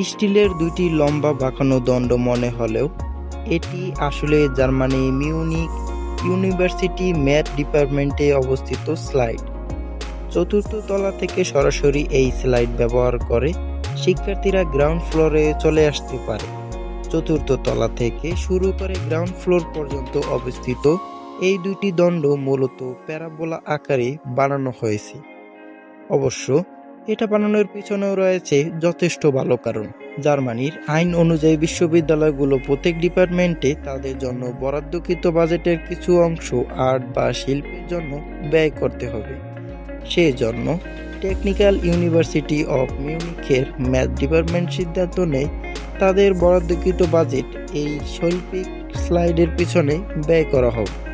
স্টিলের দুইটি লম্বা বাঁকানো দণ্ড মনে হলেও এটি আসলে জার্মানি মিউনিক ইউনিভার্সিটি ম্যাথ ডিপার্টমেন্টে অবস্থিত স্লাইড। চতুর্থ তলা থেকে সরাসরি এই স্লাইড ব্যবহার করে শিক্ষার্থীরা গ্রাউন্ড ফ্লোরে চলে আসতে পারে। চতুর্থ তলা থেকে শুরু করে গ্রাউন্ড ফ্লোর পর্যন্ত অবস্থিত এই দুটি দণ্ড মূলত প্যারাবোলা আকারে বানানো হয়েছে। অবশ্য এটা বানানোর পিছনেও রয়েছে যথেষ্ট ভালো কারণ। জার্মানির আইন অনুযায়ী বিশ্ববিদ্যালয়গুলো প্রত্যেক ডিপার্টমেন্টে তাদের জন্য বরাদ্দকৃত বাজেটের কিছু অংশ আর্ট বা শিল্পের জন্য ব্যয় করতে হবে। সেজন্য টেকনিক্যাল ইউনিভার্সিটি অফ মিউনিখের ম্যাথ ডিপার্টমেন্ট সিদ্ধান্ত নেয়, তাদের বরাদ্দকৃত বাজেট এই শৈল্পিক স্লাইডের পিছনে ব্যয় করা হবে